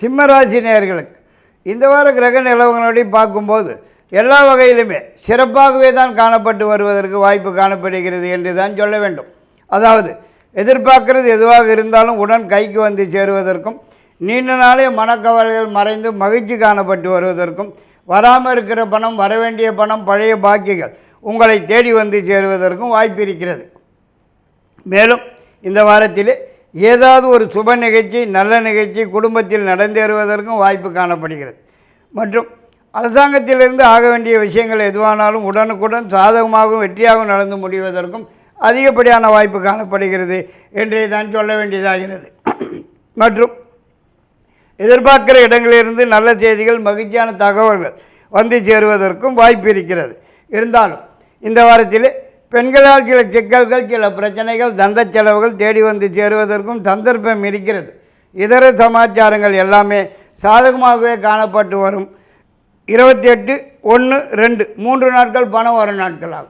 சிம்மராசி நேர்களுக்கு இந்த வார கிரக நிலவங்களோடு பார்க்கும்போது எல்லா வகையிலுமே சிறப்பாகவே தான் காணப்பட்டு வருவதற்கு வாய்ப்பு காணப்படுகிறது என்று தான் சொல்ல வேண்டும். அதாவது எதிர்பார்க்கிறது எதுவாக இருந்தாலும் உடன் கைக்கு வந்து சேருவதற்கும் நீண்ட நாளே மனக்கவலைகள் மறைந்து மகிழ்ச்சி காணப்பட்டு வருவதற்கும் வராமல் இருக்கிற பணம் வரவேண்டிய பணம் பழைய பாக்கிகள் உங்களை தேடி வந்து சேருவதற்கும் வாய்ப்பு இருக்கிறது. மேலும் இந்த வாரத்திலே ஏதாவது ஒரு சுப நிகழ்ச்சி நல்ல நிகழ்ச்சி குடும்பத்தில் நடந்தேறுவதற்கும் வாய்ப்பு காணப்படுகிறது. மற்றும் அரசாங்கத்திலிருந்து ஆக வேண்டிய விஷயங்கள் எதுவானாலும் உடனுக்குடன் சாதகமாகவும் வெற்றியாகவும் நடந்து முடிவதற்கும் அதிகப்படியான வாய்ப்பு காணப்படுகிறது என்றே தான் சொல்ல வேண்டியதாகிறது. மற்றும் எதிர்பார்க்கிற இடங்களிலிருந்து நல்ல செய்திகள் மகிழ்ச்சியான தகவல்கள் வந்து சேருவதற்கும் வாய்ப்பு இருக்கிறது. இருந்தாலும் இந்த வாரத்தில் பெண்களால் சில சிக்கல்கள் சில பிரச்சனைகள் தண்ட செலவுகள் தேடி வந்து சேருவதற்கும் சந்தர்ப்பம் இருக்கிறது. இதர சமாச்சாரங்கள் எல்லாமே சாதகமாகவே காணப்பட்டு வரும். இருபத்தி எட்டு ஒன்று ரெண்டு மூன்று நாட்கள் பணம் வரும் நாட்கள் ஆகும்